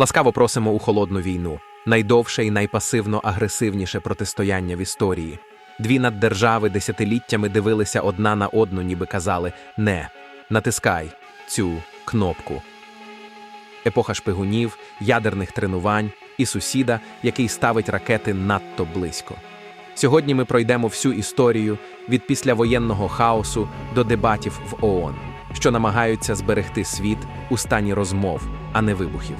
Ласкаво просимо у холодну війну, найдовше і найпасивно агресивніше протистояння в історії. Дві наддержави десятиліттями дивилися одна на одну, ніби казали не натискай цю кнопку. Епоха шпигунів, ядерних тренувань і сусіда, який ставить ракети надто близько. Сьогодні ми пройдемо всю історію від післявоєнного хаосу до дебатів в ООН, що намагаються зберегти світ у стані розмов, а не вибухів.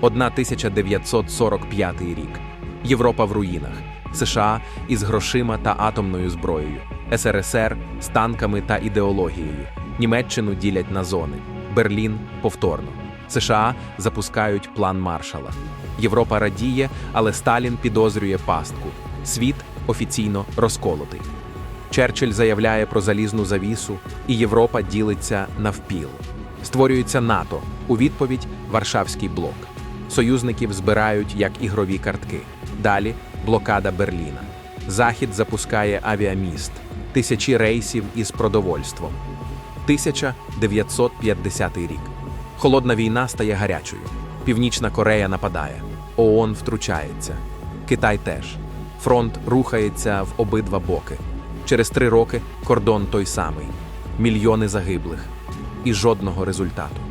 1945 рік. Європа в руїнах. США із грошима та атомною зброєю, СРСР з танками та ідеологією. Німеччину ділять на зони. Берлін повторно. США запускають план маршала. Європа радіє, але Сталін підозрює пастку. Світ офіційно розколотий. Черчилль заявляє про залізну завісу, і Європа ділиться навпіл. Створюється НАТО. У відповідь Варшавський блок. Союзників збирають як ігрові картки. Далі блокада Берліна. Захід запускає авіаміст, тисячі рейсів із продовольством. 1950 рік. Холодна війна стає гарячою. Північна Корея нападає. ООН втручається. Китай теж. Фронт рухається в обидва боки. Через три роки кордон той самий. Мільйони загиблих. І жодного результату.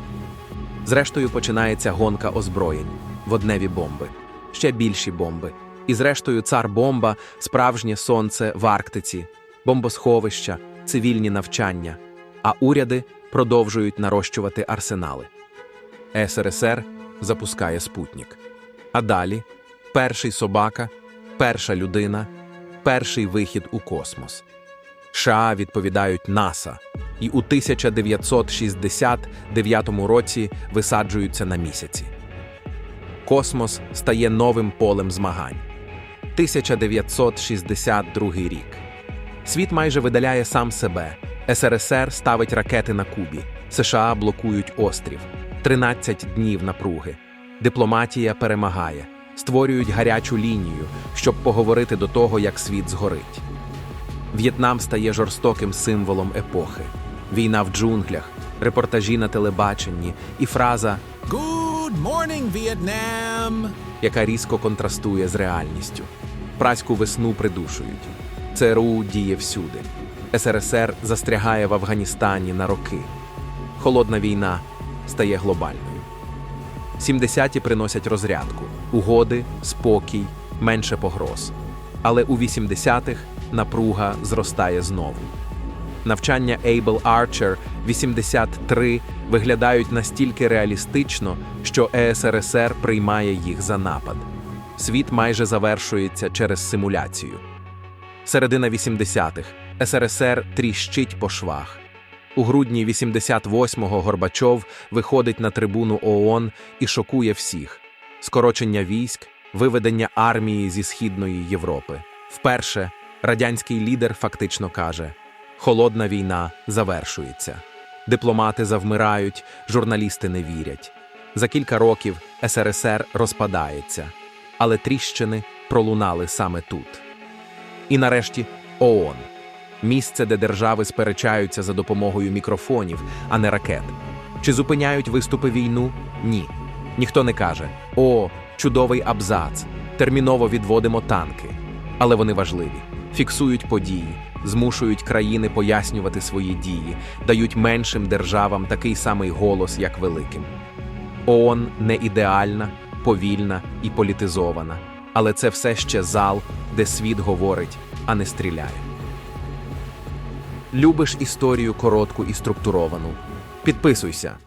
Зрештою починається гонка озброєнь, водневі бомби, ще більші бомби. І зрештою цар бомба, справжнє сонце в Арктиці, бомбосховища, цивільні навчання, а уряди продовжують нарощувати арсенали. СРСР запускає спутник. А далі перший собака, перша людина, перший вихід у космос. США відповідають НАСА і у 1969 році висаджуються на місяці. Космос стає новим полем змагань. 1962 рік. Світ майже видаляє сам себе. СРСР ставить ракети на Кубі. США блокують острів. 13 днів напруги. Дипломатія перемагає. Створюють гарячу лінію, щоб поговорити до того, як світ згорить. В'єтнам стає жорстоким символом епохи. Війна в джунглях, репортажі на телебаченні і фраза, Good morning, Vietnam! яка різко контрастує з реальністю. Праську весну придушують. ЦРУ діє всюди. СРСР застрягає в Афганістані на роки. Холодна війна стає глобальною. 70-ті приносять розрядку, угоди, спокій, менше погроз. Але у 80-х напруга зростає знову. Навчання Able Archer 83 виглядають настільки реалістично, що ЕСРСР приймає їх за напад. Світ майже завершується через симуляцію. Середина 80-х СРСР тріщить по швах. У грудні 88-го Горбачов виходить на трибуну ООН і шокує всіх: скорочення військ, виведення армії зі Східної Європи. Вперше радянський лідер фактично каже: Холодна війна завершується. Дипломати завмирають, журналісти не вірять. За кілька років СРСР розпадається, але тріщини пролунали саме тут. І нарешті ООН місце, де держави сперечаються за допомогою мікрофонів, а не ракет. Чи зупиняють виступи війну? Ні. Ніхто не каже: О, чудовий абзац! Терміново відводимо танки. Але вони важливі, фіксують події, змушують країни пояснювати свої дії, дають меншим державам такий самий голос, як великим. ООН не ідеальна, повільна і політизована, але це все ще зал, де світ говорить, а не стріляє. Любиш історію коротку і структуровану. Підписуйся.